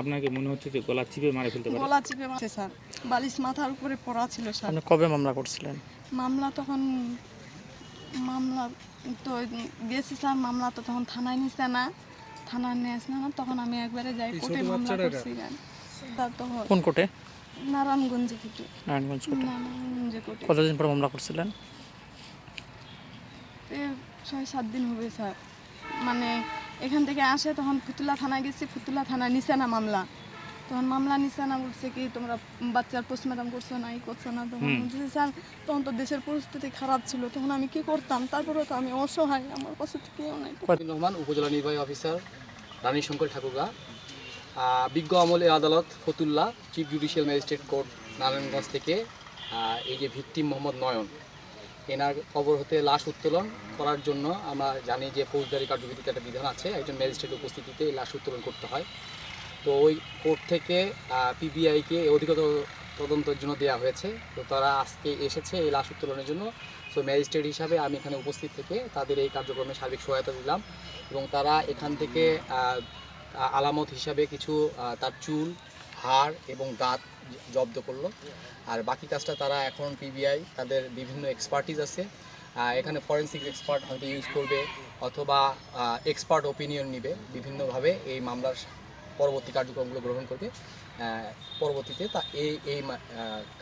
আপনাকে মনে হচ্ছে যে গলা চিপে মারে ফেলতে পারে? গলা চিপে মারছে স্যার। বালিশ মাথার উপরে পড়া ছিল স্যার। আপনি কবে মামলা করছিলেন? মামলা তখন মামলা তো গেছি স্যার মামলা তো তখন থানায় নিছে না। থানায় নিয়েছে না তখন আমি একবারে যাই কোর্টে মামলা করছি তখন কোন কোর্টে? নারায়ণগঞ্জে কোর্টে নারায়ণগঞ্জ কোর্টে নারায়ণগঞ্জে কোর্টে কতদিন পর মামলা করছিলেন? ছয় সাত দিন হবে স্যার। মানে এখান থেকে আসে তখন ফুতুলা থানায় গেছি ফুতুলা থানায় নিছে না মামলা। তখন মামলা নিছে না বলছে কি তোমরা বাচ্চার পোস্টমর্টম করছ না এই করছ না তখন বলছে স্যার তখন তো দেশের পরিস্থিতি খারাপ ছিল তখন আমি কি করতাম? তারপরে তো আমি অসহায় আমার কাছে তো কেউ নাই। রহমান উপজেলা নির্বাহী অফিসার রানী শঙ্কর ঠাকুরগা। বিজ্ঞ আমলে আদালত Fatullah chief judicial magistrate court Narayanganj থেকে এই যে ভিকটিম মোহাম্মদ নয়ন, এনার কবর হতে লাশ উত্তোলন করার জন্য আমরা জানি যে ফৌজদারি কার্যবিধিতে একটা বিধান আছে, একজন ম্যাজিস্ট্রেট উপস্থিতিতে লাশ উত্তোলন করতে হয়। তো ওই কোর্ট থেকে পিবিআইকে অধিকতর তদন্তের জন্য দেওয়া হয়েছে। তো তারা আজকে এসেছে এই লাশ উত্তোলনের জন্য। সো ম্যাজিস্ট্রেট হিসাবে আমি এখানে উপস্থিত থেকে তাদের এই কার্যক্রমে সার্বিক সহায়তা দিলাম এবং তারা এখান থেকে আলামত হিসাবে কিছু তার চুল, হাড় এবং দাঁত জব্দ করল। আর বাকি কাজটা তারা এখন পিবিআই তাদের বিভিন্ন এক্সপার্টিস আছে। এখানে ফরেন্সিক এক্সপার্ট হয়তো ইউজ করবে অথবা এক্সপার্ট ওপিনিয়ন নিবে, বিভিন্নভাবে এই মামলার পরবর্তী কার্যক্রমগুলো গ্রহণ করবে। পরবর্তীতে তা এই এই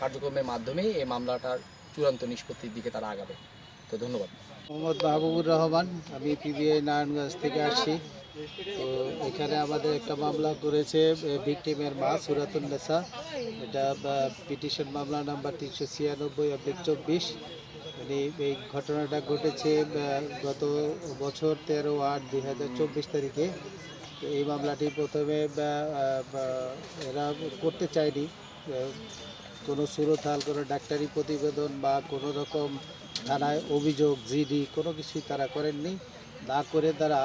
কার্যক্রমের মাধ্যমেই এই মামলাটার চূড়ান্ত নিষ্পত্তির দিকে তারা আগাবে। তো ধন্যবাদ। মোহাম্মদ মাহবুবুর রহমান, আমি পিবিআই নারায়ণগঞ্জ থেকে আসছি। তো এখানে আমাদের একটা মামলা করেছে ভিকটিমের মা সুরাতুন্নেসা এটা পিটিশন মামলা নাম্বার তিনশো ছিয়ানব্বই অব্লিক চব্বিশ। মানে এই ঘটনাটা ঘটেছে গত বছর তেরো আট দুই হাজার চব্বিশ তারিখে। এই মামলাটি প্রথমে এরা করতে চায়নি। কোনো সুরতাল কোনো ডাক্তারি প্রতিবেদন বা কোনো রকম থানায় অভিযোগ জিডি কোনো কিছুই তারা করেননি। না করে তারা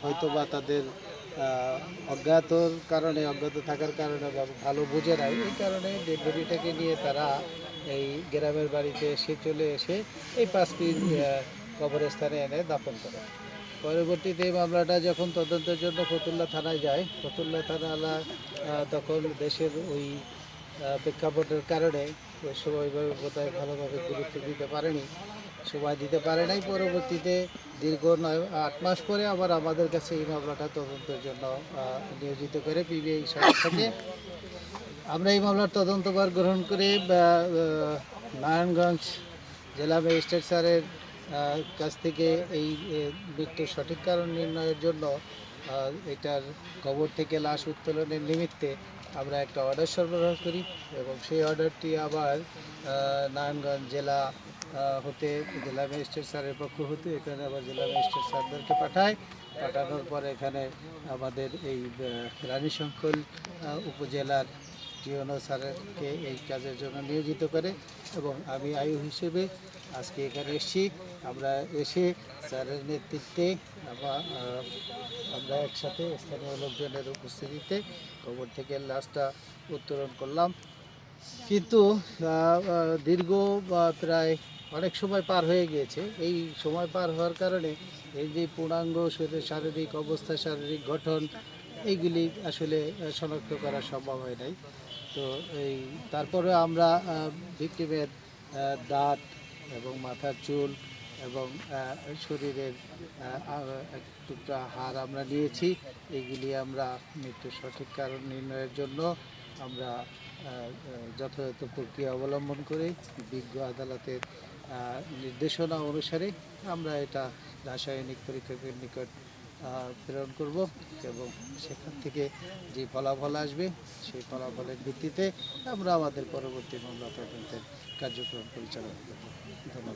হয়তো বা তাদের অজ্ঞাতর কারণে অজ্ঞাত থাকার কারণে বা ভালো বুঝে নাই এই কারণে ডেড বডিটাকে নিয়ে তারা এই গ্রামের বাড়িতে এসে চলে এসে এই পাঁচ পিস কবরস্থানে এনে দাপন করে। পরবর্তীতে এই মামলাটা যখন তদন্তের জন্য ফতুল্লা থানায় যায় ফতুল্লা আহ, তখন দেশের ওই প্রেক্ষাপটের কারণে ওই বোধহয় ভালোভাবে গুরুত্ব দিতে পারেনি, সময় দিতে পারে নাই। পরবর্তীতে দীর্ঘ নয়, আট মাস পরে আবার আমাদের কাছে এই মামলাটা তদন্তের জন্য নিয়োজিত করে পিবিআই সংস্থাকে আমরা এই মামলার তদন্তভার গ্রহণ করে নারায়ণগঞ্জ জেলা ম্যাজিস্ট্রেট স্যারের কাছ থেকে এই মৃত্যুর সঠিক কারণ নির্ণয়ের জন্য এটার কবর থেকে লাশ উত্তোলনের নিমিত্তে আমরা একটা অর্ডার সরবরাহ করি এবং সেই অর্ডারটি আবার নারায়ণগঞ্জ জেলা হতে জেলা ম্যাজিস্ট্রেট স্যারের পক্ষ হতে এখানে আবার জেলা ম্যাজিস্ট্রেট স্যারদেরকে পাঠায়। পাঠানোর পর এখানে আমাদের এই রানীশঙ্কল উপজেলার টিওনো স্যারকে এই কাজের জন্য নিয়োজিত করে এবং আমি আয়ু হিসেবে আজকে এখানে এসেছি। আমরা এসে স্যারের নেতৃত্বে আমরা একসাথে স্থানীয় লোকজনের উপস্থিতিতে কবর থেকে লাশটা উত্তোলন করলাম। কিন্তু দীর্ঘ প্রায় অনেক সময় পার হয়ে গিয়েছে। এই সময় পার হওয়ার কারণে এই যে পূর্ণাঙ্গ শরীরের শারীরিক অবস্থা, শারীরিক গঠন, এইগুলি আসলে শনাক্ত করা সম্ভব হয় নাই। তো এই তারপরে আমরা ভিক্টিমের দাঁত এবং মাথার চুল এবং শরীরের এক টুকরা হার আমরা নিয়েছি। এগুলি আমরা মৃত্যুর সঠিক কারণ নির্ণয়ের জন্য আমরা যথাযথ প্রক্রিয়া অবলম্বন করে। বিজ্ঞ আদালতের নির্দেশনা অনুসারে আমরা এটা রাসায়নিক পরীক্ষকের নিকট প্রেরণ করব এবং সেখান থেকে যে ফলাফল আসবে, সেই ফলাফলের ভিত্তিতে আমরা আমাদের পরবর্তী মামলা তদন্তের কার্যক্রম পরিচালনা করব। ধন্যবাদ।